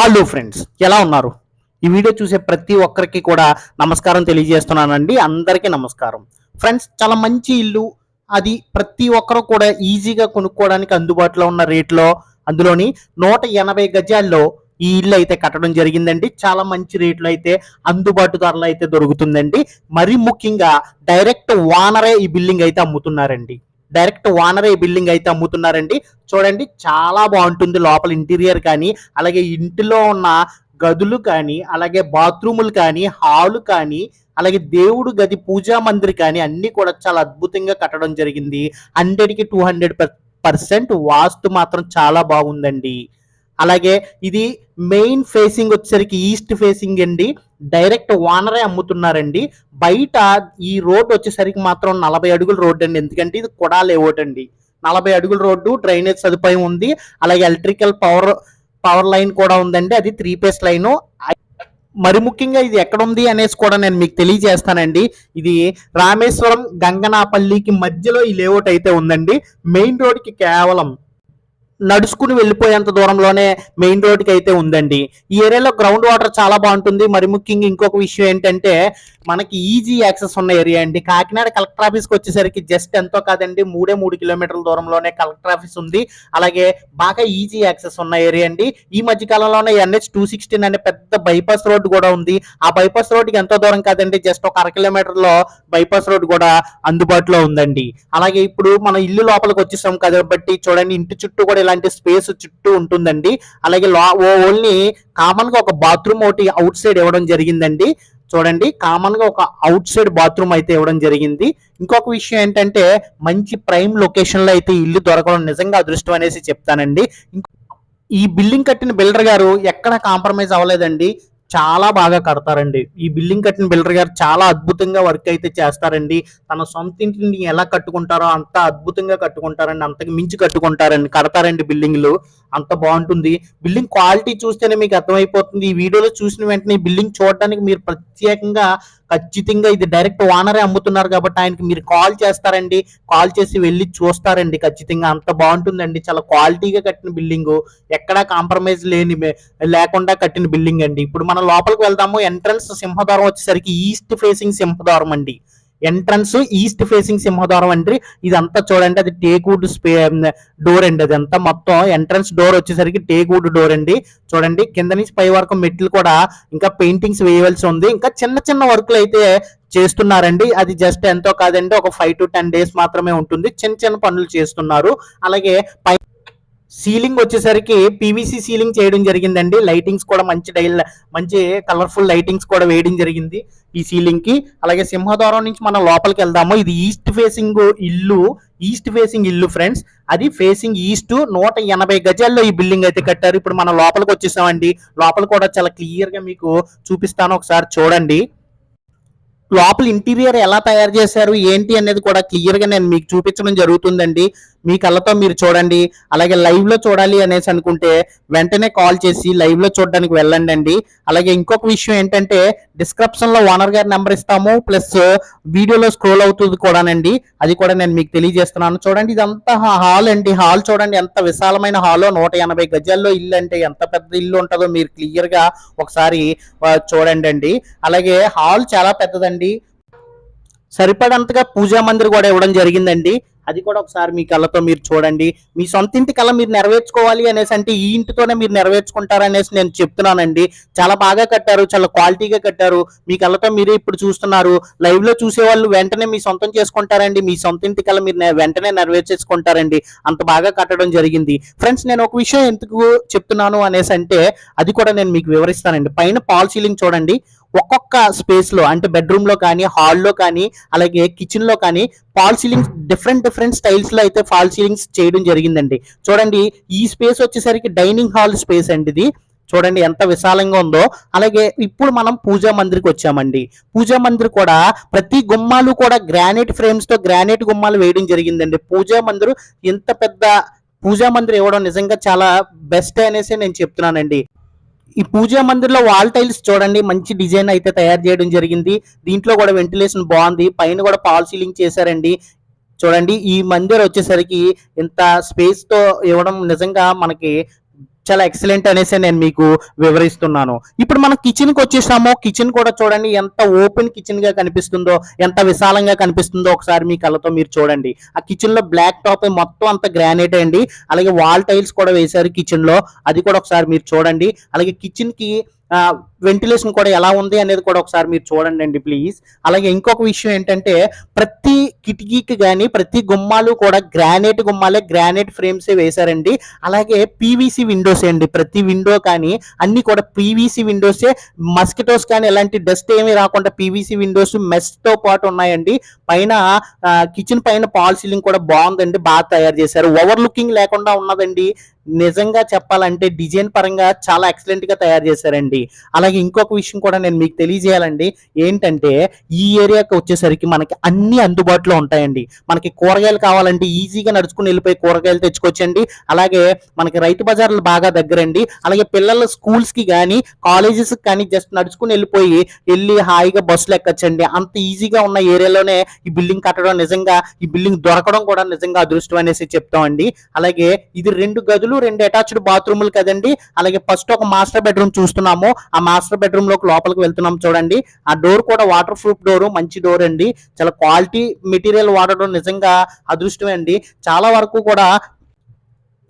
Hello friends ఎలా ఉన్నారు? ఈ వీడియో చూసే ప్రతి ఒక్కరికి కూడా నమస్కారం తెలియజేస్తున్నానండి. అందరికీ నమస్కారం. ఫ్రెండ్స్ చాలా మంచి ఇల్లు. అది ప్రతి ఒక్కరు కూడా ఈజీగా కొనుక్కోవడానికి అందుబాటులో ఉన్న రేట్లో అందులోని నూట ఎనభై గజాల్లో ఈ ఇల్లు అయితే కట్టడం జరిగిందండి. చాలా మంచి రేట్లు అయితే అందుబాటు ధరలు అయితే దొరుకుతుందండి. మరి ముఖ్యంగా డైరెక్ట్ ఓనరే ఈ బిల్డింగ్ అయితే అమ్ముతున్నారండి. డైరెక్ట్ వానరే ఏ బిల్డింగ్ అయితే అమ్ముతున్నారండి. చూడండి చాలా బాగుంటుంది లోపల ఇంటీరియర్ కానీ అలాగే ఇంటిలో ఉన్న గదులు కానీ అలాగే బాత్రూములు కానీ హాలు కానీ అలాగే దేవుడు గది పూజా మందిర్ కానీ అన్నీ కూడా చాలా అద్భుతంగా కట్టడం జరిగింది. హండ్రెడ్కి టూ హండ్రెడ్ పర్సెంట్ వాస్తు మాత్రం చాలా బాగుందండి. అలాగే ఇది మెయిన్ ఫేసింగ్ వచ్చేసరికి ఈస్ట్ ఫేసింగ్ అండి. డైరెక్ట్ వానరే అమ్ముతున్నారండి. బయట ఈ రోడ్డు వచ్చేసరికి మాత్రం నలభై అడుగుల రోడ్డు అండి. ఎందుకంటే ఇది కొడా లేఅవుట్ అండి. నలభై అడుగుల రోడ్డు డ్రైనేజ్ సదుపాయం ఉంది. అలాగే ఎలక్ట్రికల్ పవర్ పవర్ లైన్ కూడా ఉందండి. అది త్రీ పేస్ లైన్ మరి ముఖ్యంగా ఇది ఎక్కడ ఉంది అనేసి కూడా నేను మీకు తెలియజేస్తానండి. ఇది రామేశ్వరం గంగనాపల్లికి మధ్యలో ఈ లేఅవుట్ అయితే ఉందండి. మెయిన్ రోడ్కి కేవలం నడుచుకుని వెళ్ళిపోయేంత దూరంలోనే మెయిన్ రోడ్కి అయితే ఉందండి. ఈ ఏరియాలో గ్రౌండ్ వాటర్ చాలా బాగుంటుంది. మరి ముఖ్యంగా ఇంకొక విషయం ఏంటంటే మనకి ఈజీ యాక్సెస్ ఉన్న ఏరియా అండి. కాకినాడ కలెక్టర్ ఆఫీస్కి వచ్చేసరికి జస్ట్ ఎంతో కాదండి మూడే మూడు కిలోమీటర్ల దూరంలోనే కలెక్టర్ ఆఫీస్ ఉంది. అలాగే బాగా ఈజీ యాక్సెస్ ఉన్న ఏరియా అండి. ఈ మధ్య కాలంలోనే ఎన్హెచ్ టూ సిక్స్టీన్ అనే పెద్ద బైపాస్ రోడ్ కూడా ఉంది. ఆ బైపాస్ రోడ్కి ఎంతో దూరం కాదండి జస్ట్ ఒక అర కిలోమీటర్లో బైపాస్ రోడ్ కూడా అందుబాటులో ఉందండి. అలాగే ఇప్పుడు మన ఇల్లు లోపలికి వచ్చేసాం కాబట్టి చూడండి ఇంటి చుట్టూ కూడా లాంటి స్పేస్ చుట్టూ ఉంటుందండి. అలాగే లో ఓన్లీ కామన్గా ఒక బాత్రూమ్ ఒకటి అవుట్ సైడ్ ఇవ్వడం జరిగిందండి. చూడండి కామన్గా ఒక అవుట్ సైడ్ బాత్రూమ్ అయితే ఇవ్వడం జరిగింది. ఇంకొక విషయం ఏంటంటే మంచి ప్రైమ్ లొకేషన్లో అయితే ఇల్లు దొరకడం నిజంగా అదృష్టం అనేసి చెప్తానండి. ఈ బిల్డింగ్ కట్టిన బిల్డర్ గారు ఎక్కడ కాంప్రమైజ్ అవ్వలేదండి. చాలా బాగా కడతారండి. ఈ బిల్డింగ్ కట్టిన బిల్డర్ గారు చాలా అద్భుతంగా వర్క్ అయితే చేస్తారండి. తన సొంత ఇంటిని ఎలా కట్టుకుంటారో అంత అద్భుతంగా కట్టుకుంటారండి. అంతకు మించి కట్టుకుంటారండి. కడతారండి బిల్డింగ్లు. అంత బాగుంటుంది. బిల్డింగ్ క్వాలిటీ చూస్తేనే మీకు అర్థమైపోతుంది. ఈ వీడియోలో చూసిన వెంటనే బిల్డింగ్ చూడడానికి మీరు ప్రత్యేకంగా ఖచ్చితంగా ఇది డైరెక్ట్ ఓనరే అమ్ముతున్నారు కాబట్టి ఆయనకి మీరు కాల్ చేస్తారండి. కాల్ చేసి వెళ్ళి చూస్తారండి ఖచ్చితంగా. అంత బాగుంటుందండి. చాలా క్వాలిటీగా కట్టిన బిల్డింగ్. ఎక్కడా కాంప్రమైజ్ లేని లేకుండా కట్టిన బిల్డింగ్ అండి. ఇప్పుడు మనం లోపలికి వెళ్దాము. ఎంట్రన్స్ సింహద్వారం వచ్చేసరికి ఈస్ట్ ఫేసింగ్ సింహద్వారం అండి. ఎంట్రన్స్ ఈస్ట్ ఫేసింగ్ సింహద్వారం అండి. ఇదంతా చూడండి అది టేక్వుడ్ స్పే డోర్ అండి అదంతా మొత్తం ఎంట్రన్స్ డోర్ వచ్చేసరికి టేక్వుడ్ డోర్ అండి. చూడండి కింద నుంచి పై వరకు మెట్లు కూడా ఇంకా పెయింటింగ్స్ వేయవలసి ఉంది. ఇంకా చిన్న చిన్న వర్క్లు అయితే చేస్తున్నారండి. అది జస్ట్ ఎంతో కాదండి ఒక ఫైవ్ టు టెన్ డేస్ మాత్రమే ఉంటుంది. చిన్న చిన్న పనులు చేస్తున్నారు. అలాగే పై సీలింగ్ వచ్చేసరికి పీవీసీ సీలింగ్ చేయడం జరిగిందండి. లైటింగ్స్ కూడా మంచి డైల్ మంచి కలర్ఫుల్ లైటింగ్స్ కూడా వేయడం జరిగింది ఈ సీలింగ్కి అలాగే సింహద్వారం నుంచి మనం లోపలికి వెళ్దాము. ఇది ఈస్ట్ ఫేసింగ్ ఇల్లు ఈస్ట్ ఫేసింగ్ ఇల్లు ఫ్రెండ్స్. అది ఫేసింగ్ ఈస్ట్ నూట ఎనభై గజాల్లో ఈ బిల్డింగ్ అయితే కట్టారు. ఇప్పుడు మనం లోపలికి వచ్చేసామండి. లోపల కూడా చాలా క్లియర్గా మీకు చూపిస్తాను ఒకసారి చూడండి. లోపల ఇంటీరియర్ ఎలా తయారు చేశారు ఏంటి అనేది కూడా క్లియర్గా నేను మీకు చూపించడం జరుగుతుందండి. మీ కళ్ళతో మీరు చూడండి అలాగే లైవ్లో చూడాలి అనేసి అనుకుంటే వెంటనే కాల్ చేసి లైవ్లో చూడడానికి వెళ్ళండి అండి. అలాగే ఇంకొక విషయం ఏంటంటే డిస్క్రిప్షన్లో ఓనర్ గారి నెంబర్ ఇస్తాము ప్లస్ వీడియోలో స్క్రోల్ అవుతుంది కూడానండి. అది కూడా నేను మీకు తెలియజేస్తున్నాను. చూడండి ఇదంతా హాల్ అండి. హాల్ చూడండి ఎంత విశాలమైన హాల్లో నూట ఎనభై గజాల్లో ఇల్లు అంటే ఎంత పెద్ద ఇల్లు ఉంటుందో మీరు క్లియర్గా ఒకసారి చూడండి అండి. అలాగే హాల్ చాలా పెద్దదండి. సరిపడంతగా పూజా మందిర్ కూడా ఇవ్వడం జరిగిందండి. అది కూడా ఒకసారి మీ కళ్ళతో మీరు చూడండి. మీ సొంత ఇంటి కళ మీరు నెరవేర్చుకోవాలి అనేసి అంటే ఈ ఇంటితోనే మీరు నెరవేర్చుకుంటారనేసి నేను చెప్తున్నానండి. చాలా బాగా కట్టారు చాలా క్వాలిటీగా కట్టారు. మీ కళ్ళతో మీరే ఇప్పుడు చూస్తున్నారు. లైవ్లో చూసే వాళ్ళు వెంటనే మీ సొంతం చేసుకుంటారండి. మీ సొంత ఇంటి కళ మీరు వెంటనే నెరవేర్చేసుకుంటారండి. అంత బాగా కట్టడం జరిగింది. ఫ్రెండ్స్ నేను ఒక విషయం ఎందుకు చెప్తున్నాను అనేసి అంటే అది కూడా నేను మీకు వివరిస్తానండి. పైన పాల్ సీలింగ్ చూడండి. ఒక్కొక్క స్పేస్లో అంటే బెడ్రూమ్లో కానీ హాల్లో కానీ అలాగే కిచెన్లో కానీ ఫాల్ సీలింగ్స్ డిఫరెంట్ డిఫరెంట్ స్టైల్స్లో అయితే ఫాల్ సీలింగ్స్ చేయడం జరిగిందండి. చూడండి ఈ స్పేస్ వచ్చేసరికి డైనింగ్ హాల్ స్పేస్ అండి ఇది. చూడండి ఎంత విశాలంగా ఉందో. అలాగే ఇప్పుడు మనం పూజా మందిర్కి వచ్చామండి. పూజా మందిర్ కూడా ప్రతి గుమ్మాలు కూడా గ్రానైట్ ఫ్రేమ్స్తో గ్రానైట్ గుమ్మాలు వేయడం జరిగిందండి. పూజా మందిర్ ఇంత పెద్ద పూజా మందిర్ ఇవ్వడం నిజంగా చాలా బెస్ట్ అనేసి నేను చెప్తున్నానండి. ఈ పూజా మందిర్లో వాల్ టైల్స్ చూడండి మంచి డిజైన్ అయితే తయారు చేయడం జరిగింది. దీంట్లో కూడా వెంటిలేషన్ బాగుంది. పైన కూడా పాల్ సీలింగ్ చేశారండి. చూడండి ఈ మందిర్ వచ్చేసరికి ఇంత స్పేస్తో ఇవ్వడం నిజంగా మనకి చాలా ఎక్సలెంట్ అనేసి నేను మీకు వివరిస్తున్నాను. ఇప్పుడు మనం కిచెన్కి వచ్చేసామో వచ్చేసాము. కిచెన్ కూడా చూడండి ఎంత ఓపెన్ కిచెన్గా కనిపిస్తుందో ఎంత విశాలంగా కనిపిస్తుందో ఒకసారి మీ కళ్ళతో మీరు చూడండి. ఆ కిచెన్లో బ్లాక్ టాప్ మొత్తం అంత గ్రానైట్ అండి. అలాగే వాల్ టైల్స్ కూడా వేశారు కిచెన్లో అది కూడా ఒకసారి మీరు చూడండి. అలాగే కిచెన్కి వెంటిలేషన్ కూడా ఎలా ఉంది అనేది కూడా ఒకసారి మీరు చూడండి అండి ప్లీజ్ అలాగే ఇంకొక విషయం ఏంటంటే ప్రతి కిటికీకి కానీ ప్రతి గుమ్మాలు కూడా గ్రానైట్ గుమ్మాలే గ్రానైట్ ఫ్రేమ్స్ వేశారండి. అలాగే పీవీసీ విండోస్ అండి. ప్రతి విండో కానీ అన్ని కూడా పీవీసీ విండోసే మస్కిటోస్ కానీ ఎలాంటి డస్ట్ ఏమీ రాకుండా పీవీసీ విండోస్ మెస్తో పాటు ఉన్నాయండి. పైన కిచెన్ పైన పాల్ సీలింగ్ కూడా బాగుందండి. బాగా తయారు చేశారు. ఓవర్ లుకింగ్ లేకుండా ఉన్నదండి. నిజంగా చెప్పాలంటే డిజైన్ పరంగా చాలా ఎక్సలెంట్గా తయారు చేశారండి. అలాగే ఇంకొక విషయం కూడా నేను మీకు తెలియజేయాలండి. ఏంటంటే ఈ ఏరియాకి వచ్చేసరికి మనకి అన్ని అందుబాటులో ఉంటాయండి. మనకి కూరగాయలు కావాలంటే ఈజీగా నడుచుకుని వెళ్ళిపోయి కూరగాయలు తెచ్చుకోవచ్చండి. అలాగే మనకి రైతు బజార్లు బాగా దగ్గరండి. అలాగే పిల్లల స్కూల్స్కి కానీ కాలేజెస్ కానీ జస్ట్ నడుచుకుని వెళ్ళిపోయి వెళ్ళి హాయిగా బస్సులు ఎక్కచ్చండి. అంత ఈజీగా ఉన్న ఏరియాలోనే ఈ బిల్డింగ్ కట్టడం నిజంగా ఈ బిల్డింగ్ దొరకడం కూడా నిజంగా అదృష్టం అనేసి చెప్తామండి. అలాగే ఇది రెండు గదులు రెండు అటాచ్డ్ బాత్రూములు కదండి. అలాగే ఫస్ట్ ఒక మాస్టర్ బెడ్రూమ్ చూస్తున్నాము. ఆ మాస్టర్ బెడ్రూమ్లోకి లోపలికి వెళ్తున్నాం చూడండి. ఆ డోర్ కూడా వాటర్ ప్రూఫ్ డోర్ మంచి డోర్ అండి. చాలా క్వాలిటీ మెటీరియల్ వాడడం నిజంగా అదృష్టమే అండి. చాలా వరకు కూడా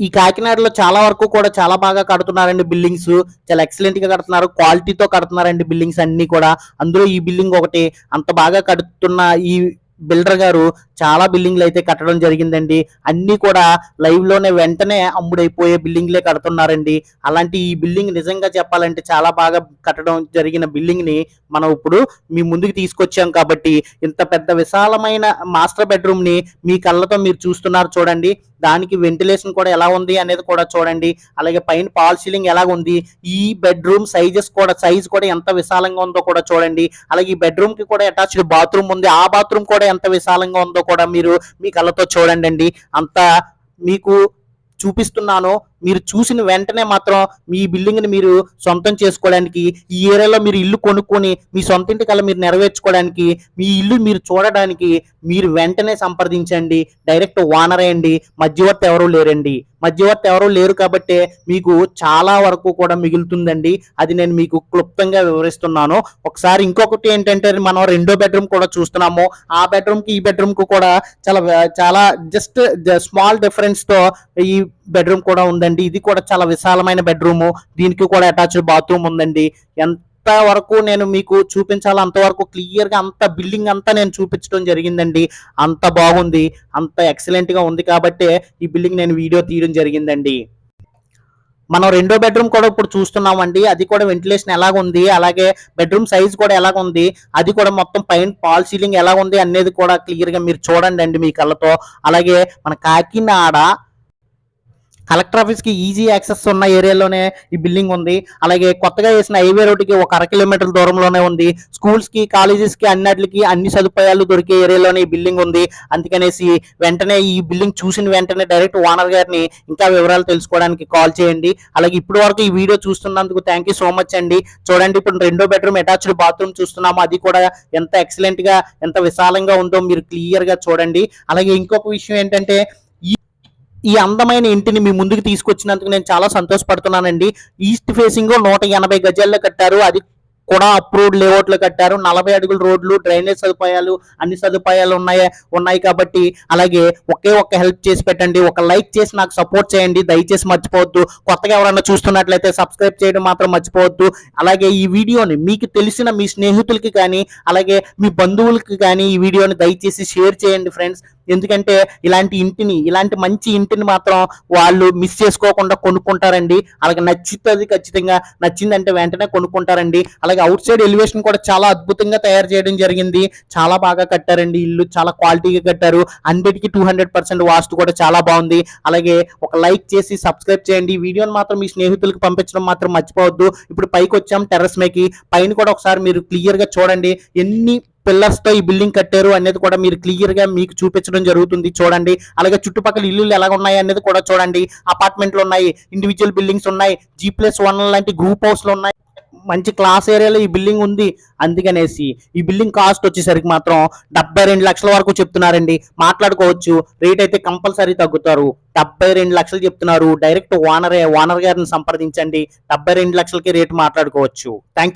ఈ కాకినాడలో చాలా వరకు కూడా చాలా బాగా కడుతున్నారండి బిల్డింగ్స్. చాలా ఎక్సలెంట్గా కడుతున్నారు. క్వాలిటీతో కడుతున్నారండి బిల్డింగ్స్ అన్ని కూడా. అందులో ఈ బిల్డింగ్ ఒకటి అంత బాగా కడుతున్న ఈ బిల్డర్ గారు చాలా బిల్డింగ్లు అయితే కట్టడం జరిగిందండి. అన్ని కూడా లైవ్లోనే వెంటనే అమ్ముడైపోయే బిల్డింగ్లే కడుతున్నారండి. అలాంటి ఈ బిల్డింగ్ నిజంగా చెప్పాలంటే చాలా బాగా కట్టడం జరిగిన బిల్డింగ్ని మనం ఇప్పుడు మీ ముందుకు తీసుకొచ్చాం కాబట్టి ఇంత పెద్ద విశాలమైన మాస్టర్ బెడ్రూమ్ని మీ కళ్ళతో మీరు చూస్తున్నారు చూడండి. దానికి వెంటిలేషన్ కూడా ఎలా ఉంది అనేది కూడా చూడండి. అలాగే పైన పాల్ సీలింగ్ ఎలా ఉంది ఈ బెడ్రూమ్ సైజెస్ కూడా సైజ్ కూడా ఎంత విశాలంగా ఉందో కూడా చూడండి. అలాగే ఈ బెడ్రూమ్కి కూడా అటాచ్డ్ బాత్రూమ్ ఉంది. ఆ బాత్రూమ్ కూడా ఎంత విశాలంగా ఉందో కూడా మీరు మీ కళ్ళతో చూడండి అండి అంత మీకు చూపిస్తున్నాను. మీరు చూసిన వెంటనే మాత్రం మీ బిల్డింగ్ని మీరు సొంతం చేసుకోవడానికి ఈ ఏరియాలో మీరు ఇల్లు కొనుక్కొని మీ సొంత ఇంటి కళ మీరు నెరవేర్చుకోవడానికి మీ ఇల్లు మీరు చూడడానికి మీరు వెంటనే సంప్రదించండి. డైరెక్ట్ ఓనర్ అయ్యండి. మధ్యవర్తి ఎవరు లేరండి. మధ్యవర్తి ఎవరు లేరు కాబట్టి మీకు చాలా వరకు కూడా మిగులుతుందండి. అది నేను మీకు క్లుప్తంగా వివరిస్తున్నాను. ఒకసారి ఇంకొకటి ఏంటంటే మనం రెండో బెడ్రూమ్ కూడా చూస్తున్నాము. ఆ బెడ్రూమ్కి ఈ బెడ్రూమ్కి కూడా చాలా చాలా జస్ట్ స్మాల్ డిఫరెన్స్తో ఈ బెడ్రూమ్ కూడా ఉందండి. ఇది కూడా చాలా విశాలమైన బెడ్రూమ్. దీనికి కూడా అటాచ్డ్ బాత్రూమ్ ఉందండి. ఎంత వరకు నేను మీకు చూపించాలో అంతవరకు క్లియర్గా అంత బిల్డింగ్ అంతా నేను చూపించడం జరిగిందండి. అంత బాగుంది. అంత ఎక్సలెంట్గా ఉంది కాబట్టి ఈ బిల్డింగ్ నేను వీడియో తీయడం జరిగిందండి. మనం రెండో బెడ్రూమ్ కూడా ఇప్పుడు చూస్తున్నామండి. అది కూడా వెంటిలేషన్ ఎలాగుంది అలాగే బెడ్రూమ్ సైజ్ కూడా ఎలాగుంది అది కూడా మొత్తం పైన పాల్ సీలింగ్ ఎలా ఉంది అనేది కూడా క్లియర్గా మీరు చూడండి అండి మీ కళ్ళతో. అలాగే మన కాకినాడ కలెక్టర్ ఆఫీస్కి ఈజీ యాక్సెస్ ఉన్న ఏరియాలోనే ఈ బిల్డింగ్ ఉంది. అలాగే కొత్తగా వేసిన హైవే రోడ్డుకి ఒక అర కిలోమీటర్ దూరంలోనే ఉంది. స్కూల్స్కి కాలేజెస్కి అన్నిటికి అన్ని సదుపాయాలు దొరికే ఏరియాలోనే ఈ బిల్డింగ్ ఉంది. అందుకనేసి వెంటనే ఈ బిల్డింగ్ చూసిన వెంటనే డైరెక్ట్ ఓనర్ గారిని ఇంకా వివరాలు తెలుసుకోవడానికి కాల్ చేయండి. అలాగే ఇప్పటి వరకు ఈ వీడియో చూస్తున్నందుకు థ్యాంక్ యూ సో మచ్ అండి. చూడండి ఇప్పుడు రెండో బెడ్రూమ్ అటాచ్డ్ బాత్రూమ్ చూస్తున్నాము. అది కూడా ఎంత ఎక్సలెంట్గా ఎంత విశాలంగా ఉందో మీరు క్లియర్గా చూడండి. అలాగే ఇంకొక విషయం ఏంటంటే ఈ అందమైన ఇంటిని మీ ముందుకు తీసుకొచ్చినందుకు నేను చాలా సంతోషపడుతున్నానండి. ఈస్ట్ ఫేసింగ్ నూట ఎనభై గజాల్లో కట్టారు. అది కూడా అప్రూవ్డ్ లేఅవుట్లు కట్టారు. నలభై అడుగుల రోడ్లు డ్రైనేజ్ సదుపాయాలు అన్ని సదుపాయాలు ఉన్నాయి ఉన్నాయి కాబట్టి అలాగే ఒకే ఒక్క హెల్ప్ చేసి పెట్టండి. ఒక లైక్ చేసి నాకు సపోర్ట్ చేయండి. దయచేసి మర్చిపోవద్దు. కొత్తగా ఎవరైనా చూస్తున్నట్లయితే సబ్స్క్రైబ్ చేయడం మాత్రం మర్చిపోవద్దు. అలాగే ఈ వీడియోని మీకు తెలిసిన మీ స్నేహితులకి కానీ అలాగే మీ బంధువులకి కానీ ఈ వీడియోని దయచేసి షేర్ చేయండి ఫ్రెండ్స్ ఎందుకంటే ఇలాంటి ఇంటిని ఇలాంటి మంచి ఇంటిని మాత్రం వాళ్ళు మిస్ చేసుకోకుండా కొనుక్కుంటారండి. అలాగే నచ్చుతుంది ఖచ్చితంగా. నచ్చిందంటే వెంటనే కొనుక్కుంటారండి. అలాగే అవుట్ సైడ్ ఎలివేషన్ కూడా చాలా అద్భుతంగా తయారు చేయడం జరిగింది. చాలా బాగా కట్టారండి ఇల్లు చాలా క్వాలిటీగా కట్టారు. అన్నిటికీ టూ హండ్రెడ్ పర్సెంట్ వాస్తు కూడా చాలా బాగుంది. అలాగే ఒక లైక్ చేసి సబ్స్క్రైబ్ చేయండి. వీడియోని మాత్రం మీ స్నేహితులకు పంపించడం మాత్రం మర్చిపోవద్దు. ఇప్పుడు పైకి వచ్చాం టెర్రస్ మేకి పైన కూడా ఒకసారి మీరు క్లియర్గా చూడండి. ఎన్ని పిల్లర్స్తో ఈ బిల్డింగ్ కట్టారు అనేది కూడా మీరు క్లియర్గా మీకు చూపించడం జరుగుతుంది చూడండి. అలాగే చుట్టుపక్కల ఇల్లులు ఎలా ఉన్నాయి అనేది కూడా చూడండి. అపార్ట్మెంట్లు ఉన్నాయి ఇండివిజువల్ బిల్డింగ్స్ ఉన్నాయి జీ ప్లస్ వన్ లాంటి గ్రూప్ హౌస్లు ఉన్నాయి. మంచి క్లాస్ ఏరియాలో ఈ బిల్డింగ్ ఉంది. అందుకనేసి ఈ బిల్డింగ్ కాస్ట్ వచ్చేసరికి మాత్రం డెబ్బై రెండు లక్షల వరకు చెప్తున్నారండి. మాట్లాడుకోవచ్చు. రేట్ అయితే కంపల్సరీ తగ్గుతారు. డెబ్బై రెండు లక్షలు చెప్తున్నారు. డైరెక్ట్ ఓనరే ఓనర్ గారిని సంప్రదించండి. డెబ్బై రెండు లక్షలకి రేటు మాట్లాడుకోవచ్చు. థ్యాంక్